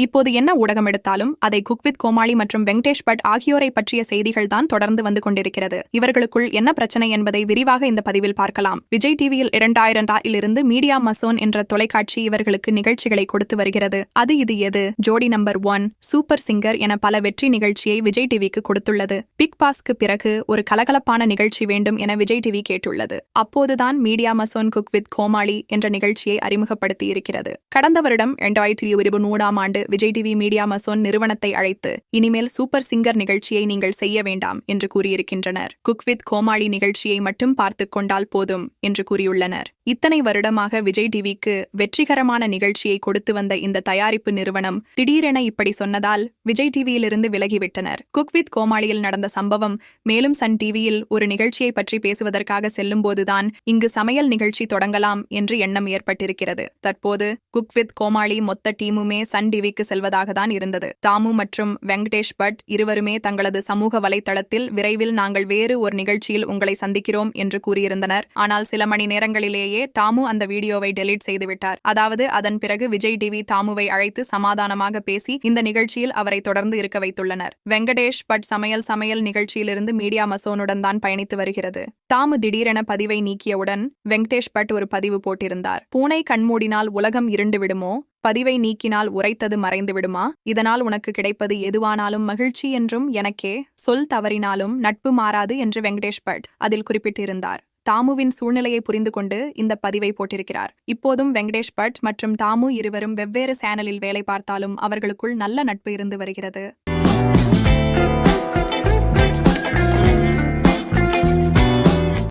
இப்போது என்ன ஊடகம் எடுத்தாலும் அதை குக்வித் கோமாளி மற்றும் வெங்கடேஷ் பட் ஆகியோரை பற்றிய செய்திகள் தான் தொடர்ந்து வந்து கொண்டிருக்கிறது. இவர்களுக்குள் என்ன பிரச்சனை என்பதை விரிவாக இந்த பதிவில் பார்க்கலாம். விஜய் டிவியில் இரண்டாயிரம் இருந்து மீடியா மசோன் என்ற தொலைக்காட்சி இவர்களுக்கு நிகழ்ச்சிகளை கொடுத்து வருகிறது. அது இது எது? ஜோடி நம்பர் ஒன் சூப்பர் சிங்கர் என பல வெற்றி நிகழ்ச்சியை விஜய் டிவிக்கு கொடுத்துள்ளது. பிக் பாஸ்க்கு பிறகு ஒரு கலகலப்பான நிகழ்ச்சி வேண்டும் என விஜய் டிவி கேட்டுள்ளது. அப்போதுதான் media mason cook with Comali என்ற நிகழ்ச்சியை அறிமுகப்படுத்தி இருக்கிறது கடந்த வருடம் இரண்டாயிரத்தி இருபது நூறாம் ஆண்டு விஜய் டிவி மீடியா மசோன் நிறுவனத்தை அழைத்து இனிமேல் சூப்பர் சிங்கர் நிகழ்ச்சியை நீங்கள் செய்ய வேண்டாம் என்று கூறியிருக்கின்றனர். குக் வித் கோமாளி நிகழ்ச்சியை மட்டும் பார்த்துக் கொண்டால் போதும் என்று கூறியுள்ளனர். இத்தனை வருடமாக விஜய் டிவிக்கு வெற்றிகரமான நிகழ்ச்சியை கொடுத்து வந்த இந்த தயாரிப்பு நிறுவனம் திடீரென இப்படி சொன்னதால் விஜய் டிவியிலிருந்து விலகிவிட்டனர். குக் வித் கோமாளியில் நடந்த சம்பவம் மேலும் சன் டிவியில் ஒரு நிகழ்ச்சியை பற்றி பேசுவதற்காக செல்லும்போதுதான் இங்கு சமையல் நிகழ்ச்சி தொடங்கலாம் என்று எண்ணம் ஏற்பட்டிருக்கிறது. தற்போது குக் வித் கோமாளி மொத்த டீமுமே சன் டிவி பதவிக்கு செல்வதாக தான் இருந்தது. தாமு மற்றும் வெங்கடேஷ் பட் இருவருமே தங்களது சமூக வலைத்தளத்தில் விரைவில் நாங்கள் வேறு ஒரு நிகழ்ச்சியில் உங்களை சந்திக்கிறோம் என்று கூறியிருந்தனர். ஆனால் சில மணி நேரங்களிலேயே தாமு அந்த வீடியோவை டெலீட் செய்துவிட்டார். அதாவது அதன் பிறகு விஜய் டிவி தாமுவை அழைத்து சமாதானமாக பேசி இந்த நிகழ்ச்சியில் அவரை தொடர்ந்து இருக்க வைத்துள்ளனர். வெங்கடேஷ் பட் சமையல் சமையல் நிகழ்ச்சியிலிருந்து மீடியா மசோனுடன் தான் பயணித்து வருகிறது. தாமு திடீரென பதிவை நீக்கியவுடன் வெங்கடேஷ் பட் ஒரு பதிவு போட்டிருந்தார். பூனை கண்மூடினால் உலகம் இருண்டு விடுமோ? பதிவை நீக்கினால் உரைத்தது மறைந்து விடுமா இதனால் உனக்கு கிடைப்பது எதுவானாலும் மகிழ்ச்சி என்றும் எனக்கே சொல் தவறினாலும் நட்பு மாறாது என்று வெங்கடேஷ் பட் அதில் குறிப்பிட்டிருந்தார். தாமுவின் சூழ்நிலையை புரிந்து கொண்டு இந்த பதிவை போட்டிருக்கிறார். இப்போதும் வெங்கடேஷ் பட் மற்றும் தாமு இருவரும் வெவ்வேறு சேனலில் வேலை பார்த்தாலும் அவர்களுக்குள் நல்ல நட்பு இருந்து வருகிறது.